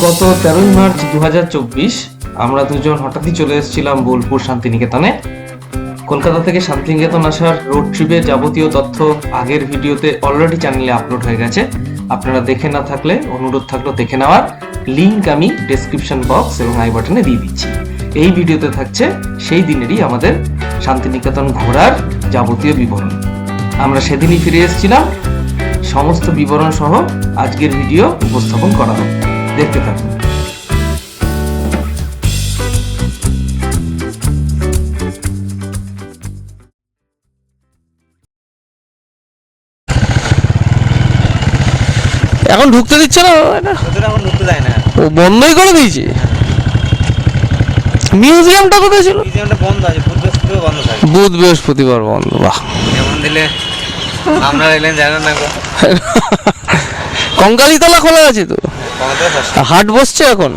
গত তেরোই মার্চ দু হাজার চব্বিশ আমরা দুজন হঠাৎই চলে এসেছিলাম বোলপুর শান্তিনিকেতনে। কলকাতা থেকে শান্তিনিকেতন আসার রোড ট্রিপের যাবতীয় তথ্য আগের ভিডিওতে অলরেডি চ্যানেলে আপলোড হয়ে গেছে। আপনারা দেখে না থাকলে, অনুরোধ থাকল দেখে নেওয়ার। লিঙ্ক আমি ডেসক্রিপশন বক্স এবং আই বাটনে দিয়ে দিচ্ছি। এই ভিডিওতে থাকছে সেই দিনেরই আমাদের শান্তিনিকেতন ঘোরার যাবতীয় বিবরণ। আমরা সেদিনই ফিরে এসেছিলাম। সমস্ত বিবরণ সহ আজকের ভিডিও উপস্থাপন করা হবে দেখতে থাকুন। এখন ঢুকতে দিচ্ছে না এখন ঢুকতে দেয় না। ও বন্ধই করে দিয়েছে? মিউজিয়ামটা কোথায় ছিল? মিউজিয়ামটা বন্ধ আছে বুধ বৃহস্পতিও বন্ধ থাকে। বুধ বৃহস্পতিবার বন্ধ বাহ। যেমন দিলে আমরা এলেন জানেন না কঙ্কালীতলা খোলা আছে তো? হাট বসছে এখন?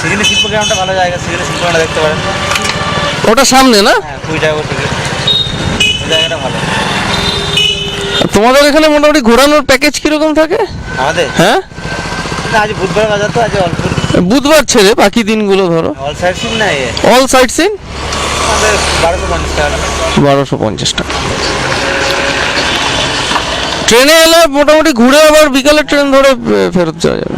সিজনে শিল্প ভালো জায়গা সিজনে শিল্প দেখতে পারেন। ওটা সামনে না? হ্যাঁ কুড়ি টাকা করে জায়গাটা ভালো। তোমাদের এখানে মোটামুটি ঘোরানোর প্যাকেজ কীরকম থাকে? আমাদের? হ্যাঁ? আজ বুধবার বাজার তো আজ অল্প বুধবার ছেড়ে বাকি দিনগুলো ধরো। অল সাইড সিন না অল সাইড সিন আমাদের বারোশো পঞ্চাশ টাকা। বারোশো পঞ্চাশ টাকা। ট্রেনে এলে মোটামুটি ঘুরে আবার বিকালে ট্রেন ধরে ফেরত যাওয়া যাবে।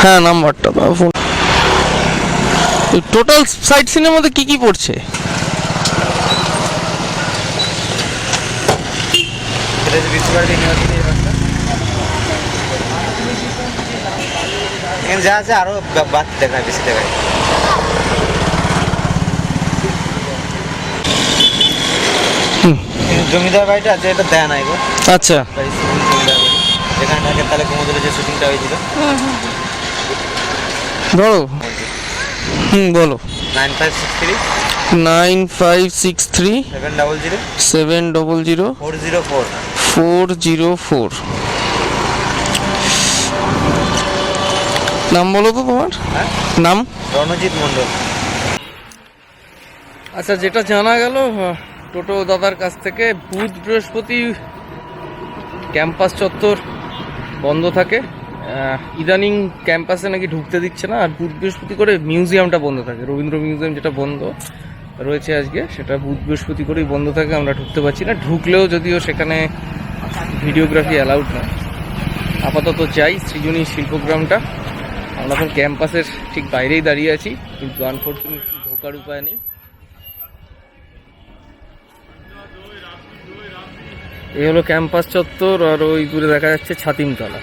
হ্যাঁ নাম্বারটা দাও ফোন টোটাল সাইট সিনের মধ্যে কি কি পড়ছে? যা আছে আরও বাদ দেখায়, বেশি দেখায়। জমিদার বাড়িটা আছে এটা দেয় নাই গো। আচ্ছা। জমিদার বাড়ি। যেখানে ঢাকের তালে কুমোদুরে যে শুটিংটা হয়েছিল। ধরো। হুম বলো। Nine five six three nine five six three seven double zero seven double zero four zero four four zero four নাম বলো তো তোমার। হ্যাঁ? নাম? রণজিৎ মণ্ডল। আচ্ছা যেটা জানা গেল টোটো দাদার কাছ থেকে বুধ বৃহস্পতি ক্যাম্পাস চত্বর বন্ধ থাকে। ইদানিং ক্যাম্পাসে নাকি ঢুকতে দিচ্ছে না, আর বুধ বৃহস্পতি করে মিউজিয়ামটা বন্ধ থাকে। রবীন্দ্র মিউজিয়াম যেটা বন্ধ রয়েছে আজকে, সেটা বুধ বৃহস্পতি করেই বন্ধ থাকে, আমরা ঢুকতে পারছি না। ঢুকলেও যদিও সেখানে ভিডিওগ্রাফি অ্যালাউড না। আপাতত চাই সৃজনী শিল্পগ্রামটা। আমরা এখন ক্যাম্পাসের ঠিক বাইরেই দাঁড়িয়ে আছি, কিন্তু আনফর্চুনেটলি ঢোকার উপায় নেই। এই হলো ক্যাম্পাস চত্বর আর ওই দূরে দেখা যাচ্ছে ছাতিমতলা।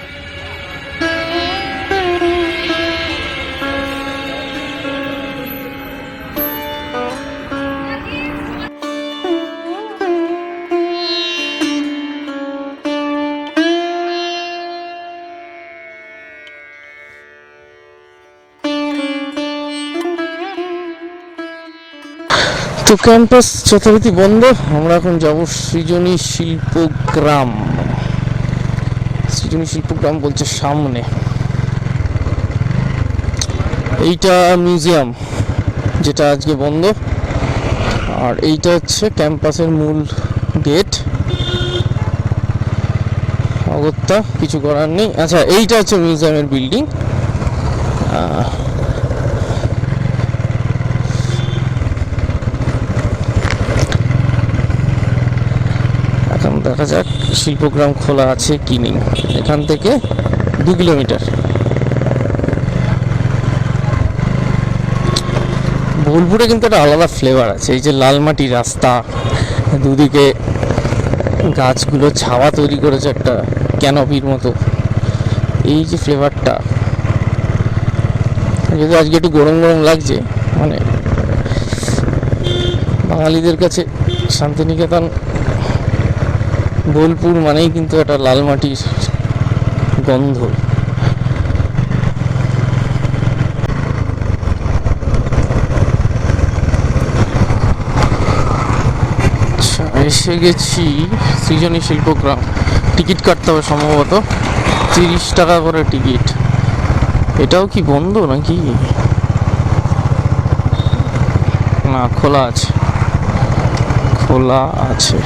তো ক্যাম্পাস যথারীতি বন্ধ, আমরা এখন যাব সৃজনী শিল্পগ্রাম। সৃজনী শিল্পগ্রাম বলছে সামনে। এইটা মিউজিয়াম, যেটা আজকে বন্ধ। আর এইটা হচ্ছে ক্যাম্পাসের মূল গেট। অগত্যা কিছু করার নেই। আচ্ছা এইটা হচ্ছে মিউজিয়ামের বিল্ডিং এখন দেখা যাক, শিল্পগ্রাম খোলা আছে কি নেই। এখান থেকে দু কিলোমিটার। বোলপুরে কিন্তু একটা আলাদা ফ্লেভার আছে, এই যে লাল মাটি রাস্তা, দুদিকে গাছগুলো ছাওয়া তৈরি করেছে একটা ক্যানপির মতো। এই যে ফ্লেভারটা যদি আজকে একটু গরম গরম লাগছে মানে বাঙালিদের কাছে শান্তিনিকেতন বোলপুর মানেই কিন্তু একটা লাল মাটির গন্ধ। আচ্ছা, এসে গেছি সৃজনী শিল্পগ্রাম টিকিট কাটতে হবে সম্ভবত। তিরিশ টাকা করে টিকিট। এটাও কি বন্ধ নাকি? না খোলা আছে। খোলা আছে।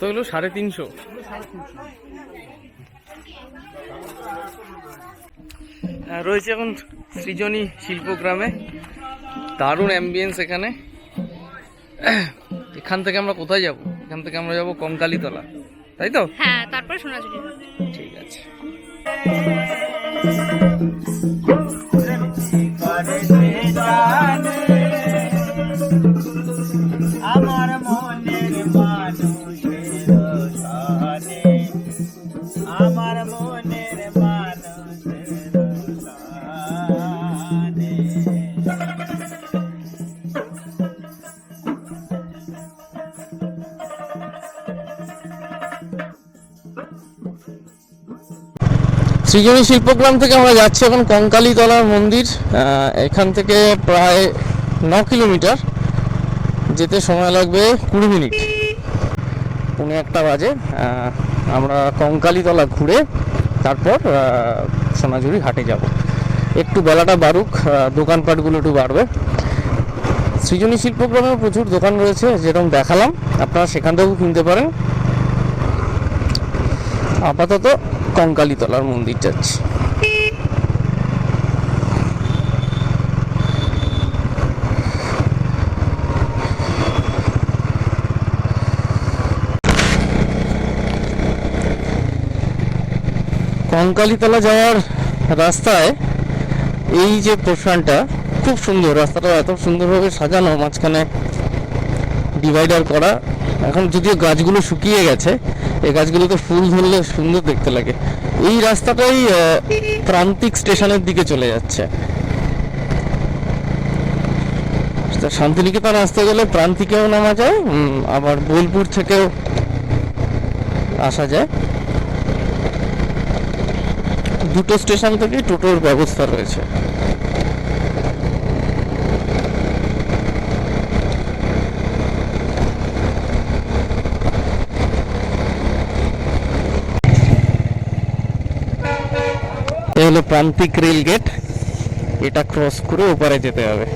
কত হলো? সাড়ে তিনশো। হ্যাঁ, রয়েছে এখন সৃজনী শিল্পগ্রামে। দারুণ অ্যাম্বিয়েন্স এখানে। এখান থেকে আমরা কোথায় যাব? এখান থেকে আমরা যাব কঙ্কালীতলা। তাই তো? হ্যাঁ তারপরে সোনাঝুরি। ঠিক আছে। সৃজনী শিল্পগ্রাম থেকে আমরা যাচ্ছি এখন কঙ্কালীতলার মন্দির এখান থেকে প্রায় ন কিলোমিটার। যেতে সময় লাগবে কুড়ি মিনিট। পৌনে একটা বাজে আমরা কঙ্কালীতলা ঘুরে তারপর সোনাঝুরি হাটে যাব। একটু বেলাটা বাড়ুক দোকানপাটগুলো একটু বাড়বে। সৃজনী শিল্পগ্রামে প্রচুর দোকান রয়েছে, যেরকম দেখালাম। আপনারা সেখান থেকেও কিনতে পারেন। আপাতত কঙ্কালীতলার মন্দির যাচ্ছি কঙ্কালীতলা যাওয়ার রাস্তায় এই যে পোর্শনটা খুব সুন্দর। রাস্তাটা এত সুন্দরভাবে সাজানো, মাঝখানে ডিভাইডার করা। এখন যদিও গাছগুলো শুকিয়ে গেছে এই গাছগুলোতে ফুল ধরলে সুন্দর দেখতে লাগে। এই রাস্তাটাই প্রান্তিক স্টেশনের দিকে চলে যাচ্ছে। শান্তিনিকেতন আসতে গেলে প্রান্তিকেও নামা যায় আবার বোলপুর থেকেও আসা যায়। দুটো স্টেশন থেকে টোটোর ব্যবস্থা রয়েছে। হলো প্রান্তিক রেল গেট এটা ক্রস করে ওপারে যেতে হবে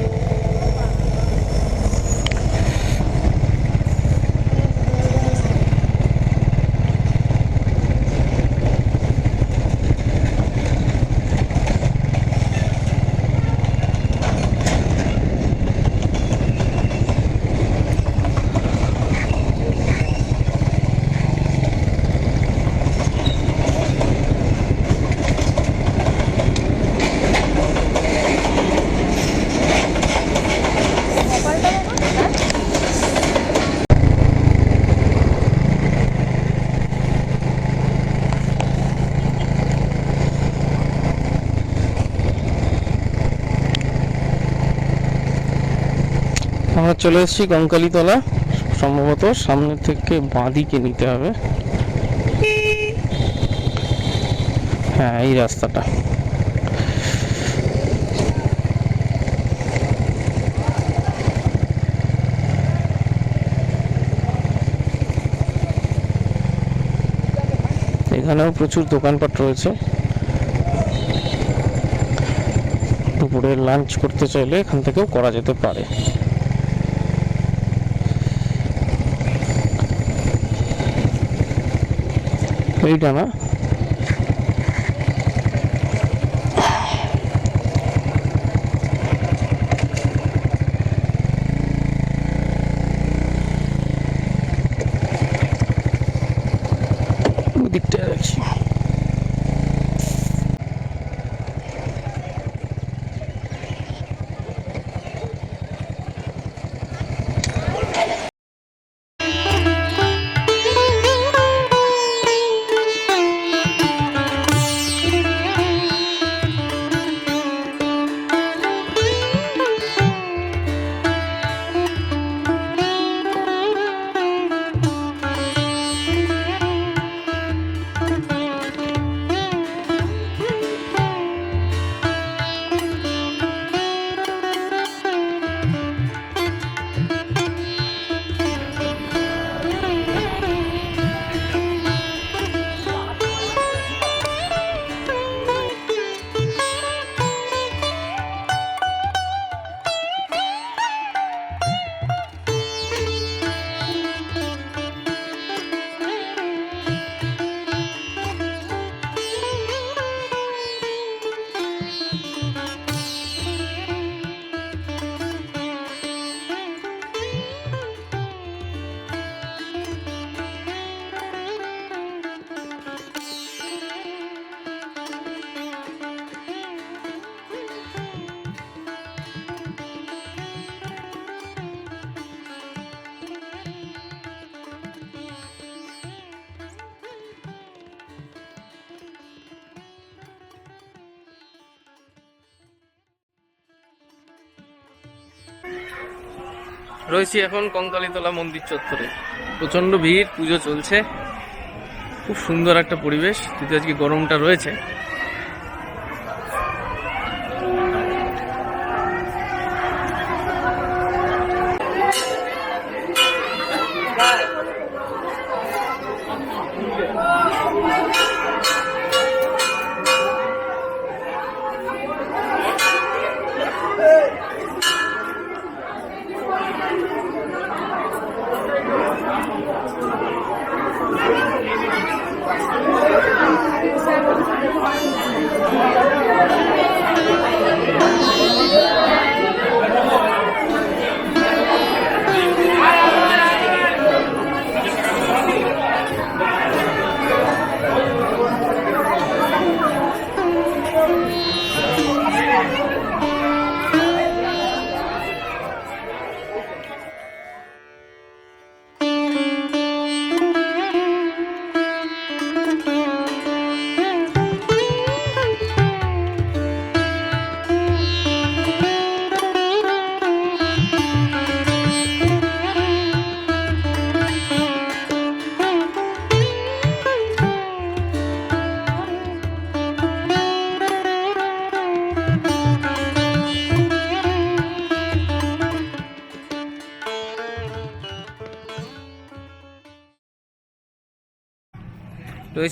আমরা চলে এসেছি কঙ্কালীতলা সম্ভবত সামনে থেকে বাঁদিকে নিতে হবে। হ্যাঁ এই রাস্তাটা। এখানেও প্রচুর দোকানপাট রয়েছে। দুপুরে লাঞ্চ করতে চাইলে এখান থেকেও করা যেতে পারে। এইটা রয়েছি এখন কঙ্কালীতলা মন্দির চত্বরে। প্রচণ্ড ভিড়, পুজো চলছে। খুব সুন্দর একটা পরিবেশ কিন্তু আজকে গরমটা রয়েছে।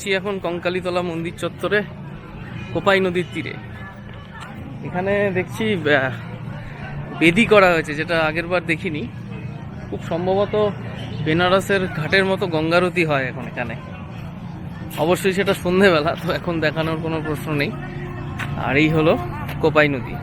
রয়েছি এখন কঙ্কালীতলা মন্দির চত্বরে, কোপাই নদীর তীরে। এখানে দেখছি বেদি করা হয়েছে, যেটা আগের বার দেখিনি। খুব সম্ভবত বেনারসের ঘাটের মতো গঙ্গারতি হয় এখন এখানে। অবশ্যই সেটা সন্ধেবেলা, তো এখন দেখানোর কোনো প্রশ্ন নেই। আর এই হলো কোপাই নদী।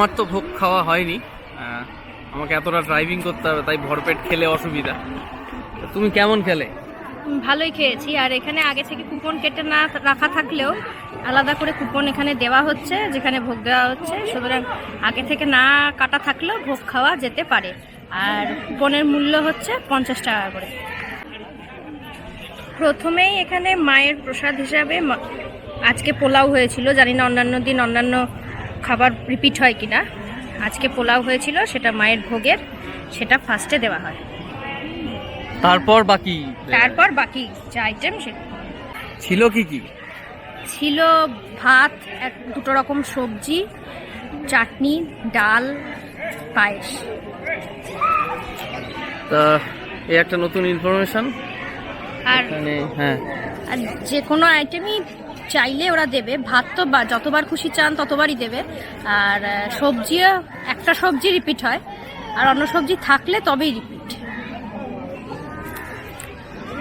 আমার তো ভোগ খাওয়া হয়নি। আমাকে এতটা ড্রাইভিং করতে হবে, তাই ভরপেট খেলে অসুবিধা। তুমি কেমন খেলে? ভালোই খেয়েছি। আর এখানে আগে থেকে কুপন কেটে না রাখা থাকলেও আলাদা করে কুপন এখানে দেওয়া হচ্ছে, যেখানে ভোগ দেওয়া হচ্ছে। সুতরাং আগে থেকে না কাটা থাকলেও ভোগ খাওয়া যেতে পারে। আর কুপনের মূল্য হচ্ছে পঞ্চাশ টাকা করে। প্রথমেই এখানে মায়ের প্রসাদ হিসাবে আজকে পোলাও হয়েছিল। জানি না অন্যান্য দিন অন্যান্য খাবার রিপিট হয় কি না আজকে পোলাও হয়েছিল সেটা মায়ের ভোগের সেটা ফার্স্টে দেওয়া হয়। তারপর বাকি তারপর বাকি যা আইটেম সে ছিল কি কি? ছিল ভাত এক দুটো রকম সবজি চাটনি ডাল পায়েস। তা এই একটা নতুন ইনফরমেশন আর হ্যাঁ। আর যে কোনো আইটেমই চাইলে ওরা দেবে। ভাত তো যতবার খুশি চান ততবারই দেবে। আর সবজিও, একটা সবজি রিপিট হয়। আর অন্য সবজি থাকলে তবেই রিপিট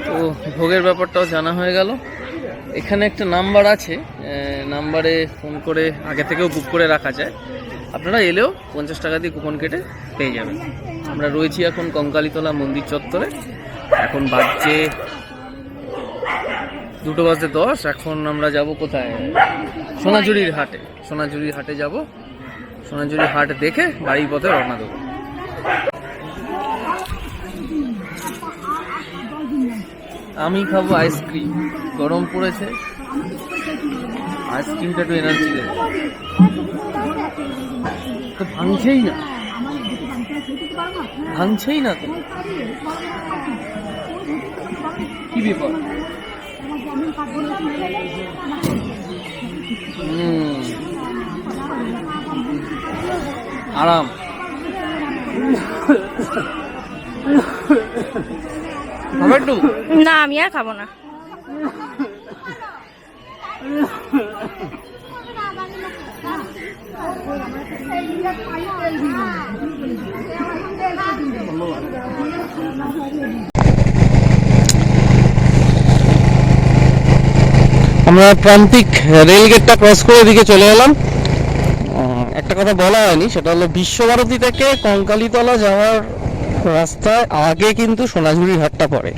তো ভোগের ব্যাপারটাও জানা হয়ে গেল। এখানে একটা নাম্বার আছে। নাম্বারে ফোন করে আগে থেকেও বুক করে রাখা যায়। আপনারা এলেও পঞ্চাশ টাকা দিয়ে কুপন কেটে পেয়ে যাবেন। আমরা রয়েছি এখন কঙ্কালীতলা মন্দির চত্বরে। এখন বাজছে দুটো বাজতে দশ, এখন আমরা যাব কোথায়? সোনাঝুরির হাটে। সোনাঝুরির হাটে যাব। সোনাঝুরি হাট দেখে বাড়ির পথে রওনা দেবো। আমি খাব আইসক্রিম। গরম পড়েছে। আইসক্রিমটা একটু এনার্জি দেবে। তো ভাঙছেই না। ভাঙছেই না তো। কি ব্যাপার? আরাম। না আমি আর খাব না। আমরা প্রান্তিক রেল গেটটা ক্রস করে এদিকে চলে এলাম। একটা কথা বলা হয়নি, সেটা হলো বিশ্বভারতী থেকে কঙ্কালীতলা যাওয়ার রাস্তায় আগে কিন্তু সোনাঝুরি হাটটা পড়ে।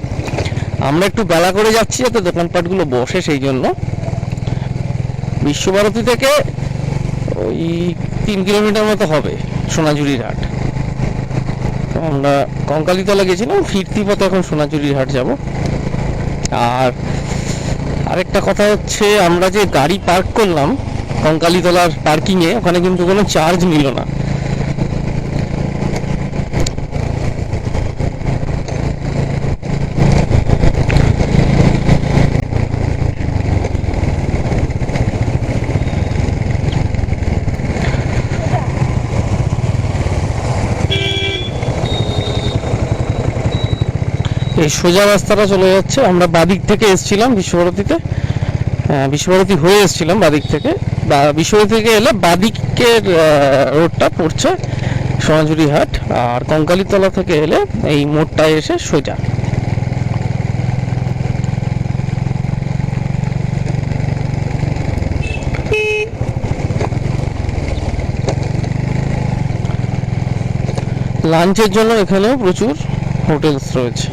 আমরা একটু বেলা করে যাচ্ছি, যাতে দোকানপাটগুলো বসে সেই জন্য। বিশ্বভারতী থেকে ওই তিন কিলোমিটার মতো হবে সোনাঝুরির হাট। আমরা কঙ্কালীতলা গেছিলাম, ফিরতি পথে এখন সোনাঝুরির হাট যাব। আর আরেকটা কথা হচ্ছে, আমরা যে গাড়ি পার্ক করলাম, কঙ্কালীতলার পার্কিংয়ে ওখানে কিন্তু কোনো চার্জ নিল না। এই সোজা রাস্তাটা চলে যাচ্ছে। আমরা বাদিক থেকে এসেছিলাম বিশ্বভারতীতে। হ্যাঁ, বিশ্বভারতী হয়ে এসেছিলাম বাদিক থেকে। বিশ্বভারতী থেকে এলে বাদিকের রোডটা পড়ছে সোনাঝুরি হাট। আর কঙ্কালীতলা থেকে এলে এই মোড়টায় এসে সোজা। লাঞ্চের জন্য এখানেও প্রচুর হোটেলস রয়েছে।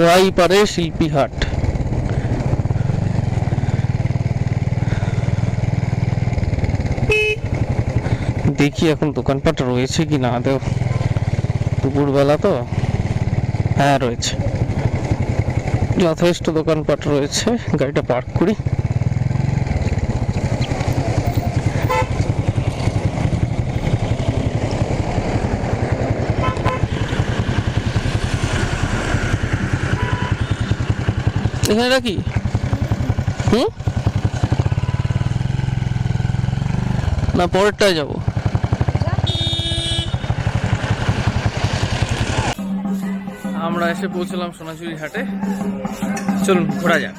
খোয়াই পারে শিল্পী হাট। দেখি এখন দোকানপাট রয়েছে কি না দেও দুপুরবেলা তো? হ্যাঁ রয়েছে। যথেষ্ট দোকানপাট রয়েছে, গাড়িটা পার্ক করি। এখানে রাখি? হুম? না পরেরটায় যাব। আমরা এসে পৌঁছলাম সোনাঝুরি হাটে। চলুন ঘোরা যাক।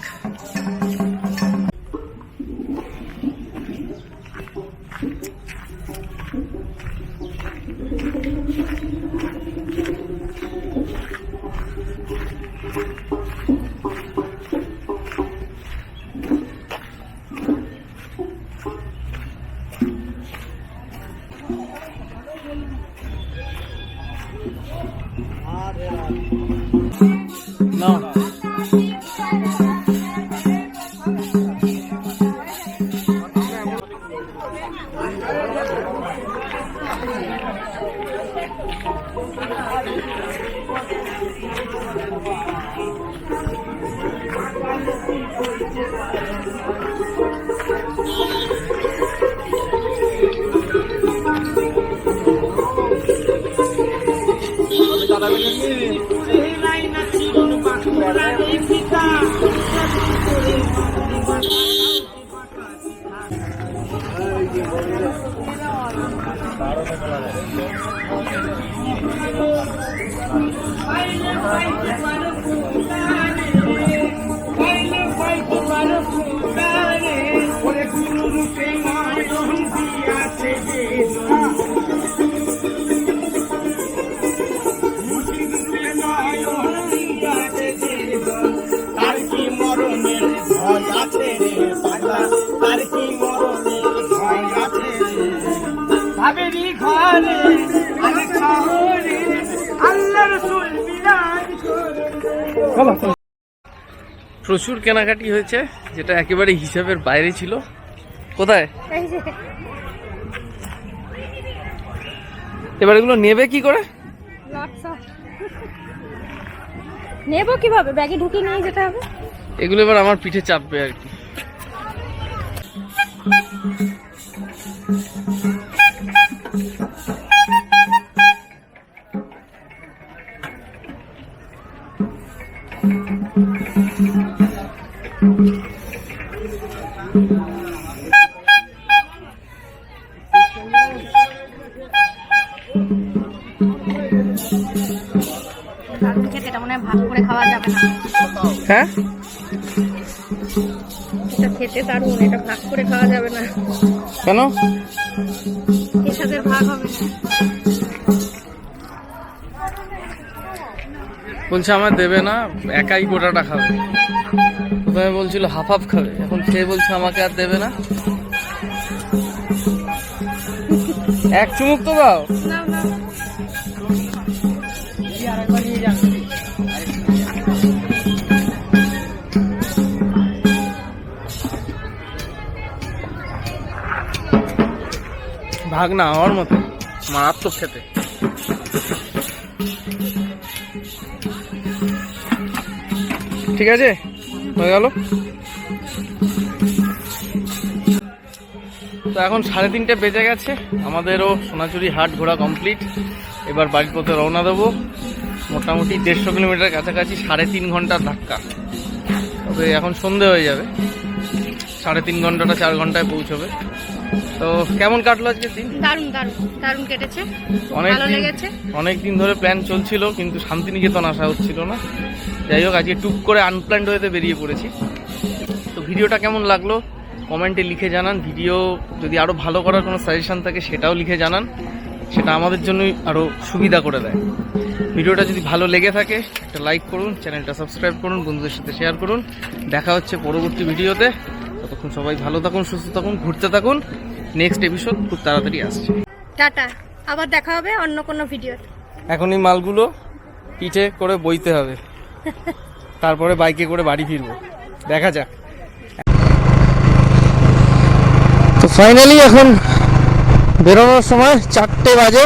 তার প্রচুর কেনাকাটি হয়েছে যেটা একেবারে হিসাবের বাইরে ছিল। কোথায়? এবার এগুলো নেবে কি করে? নেব কীভাবে? ব্যাগে ঢুকিয়ে নিয়ে যেতে হবে। এগুলো এবার আমার পিঠে চাপবে আর কি। হ্যাঁ? এটা খেতে দারুণ এটা ভাগ করে খাওয়া যাবে না। কেন? এর ভাগ হবে না। বলছে আমার দেবে না একাই গোটাটা খাবে। প্রথমে বলছিল হাফ হাফ খাবে এখন খেয়ে বলছে আমাকে আর দেবে না। এক চুমুক তো দাও। না ভাগ না হওয়ার মতো। মারাত্মক খেতে। ঠিক আছে? হয়ে গেল। তো এখন সাড়ে তিনটে বেজে গেছে। আমাদেরও সোনাচুরি হাট ঘোরা কমপ্লিট এবার বাড়ির পথে রওনা দেবো। মোটামুটি দেড়শো কিলোমিটার কাছাকাছি সাড়ে তিন ঘণ্টার ধাক্কা। তবে এখন সন্ধে হয়ে যাবে। সাড়ে তিন ঘন্টাটা চার ঘন্টায় পৌঁছবে। তো কেমন কাটলো আজকে দিন? দারুণ দারুণ দারুণ কেটেছে। অনেক ভালো লেগেছে। অনেক দিন ধরে প্ল্যান চলছিল কিন্তু শান্তিনিকেতন আসা হচ্ছিল না। যাই হোক আজকে টুক করে আনপ্ল্যান্ড হয়েতে বেরিয়ে পড়েছি। তো ভিডিওটা কেমন লাগল? কমেন্টে লিখে জানান। ভিডিও যদি আরও ভালো করার কোনো সাজেশন থাকে সেটাও লিখে জানান। সেটা আমাদের জন্যই আরও সুবিধা করে দেয়। ভিডিওটা যদি ভালো লেগে থাকে একটা লাইক করুন চ্যানেলটা সাবস্ক্রাইব করুন বন্ধুদের সাথে শেয়ার করুন। দেখা হচ্ছে পরবর্তী ভিডিওতে। ততক্ষণ সবাই ভালো থাকুন সুস্থ থাকুন ঘুরতে থাকুন। নেক্সট এপিসোড খুব তাড়াতাড়ি আসছে। টাটা। আবার দেখা হবে অন্য কোনো ভিডিও এখন এই মালগুলো পিঠে করে বইতে হবে। তারপরে বাইকে করে বাড়ি ফিরবো। দেখা যাক। তো ফাইনালি এখন বেরোনোর সময় চারটে বাজে।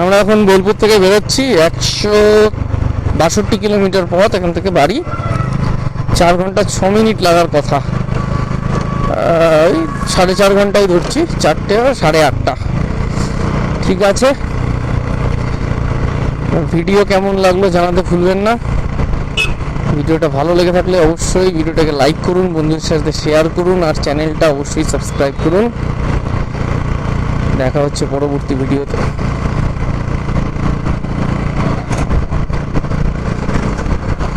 আমরা এখন বোলপুর থেকে বেরোচ্ছি একশো বাষট্টি কিলোমিটার পথ এখান থেকে বাড়ি। চার ঘণ্টা ছ মিনিট লাগার কথা। ওই সাড়ে চার ঘন্টায় ধরছি, চারটে সাড়ে আটটা। ঠিক আছে? ভিডিও কেমন লাগল জানাতে ভুলবেন না। ভিডিওটা ভালো লেগে থাকলে অবশ্যই ভিডিওটাকে লাইক করুন, বন্ধুদের সাথে শেয়ার করুন, আর চ্যানেলটা অবশ্যই সাবস্ক্রাইব করুন। দেখা হচ্ছে পরবর্তী ভিডিওতে।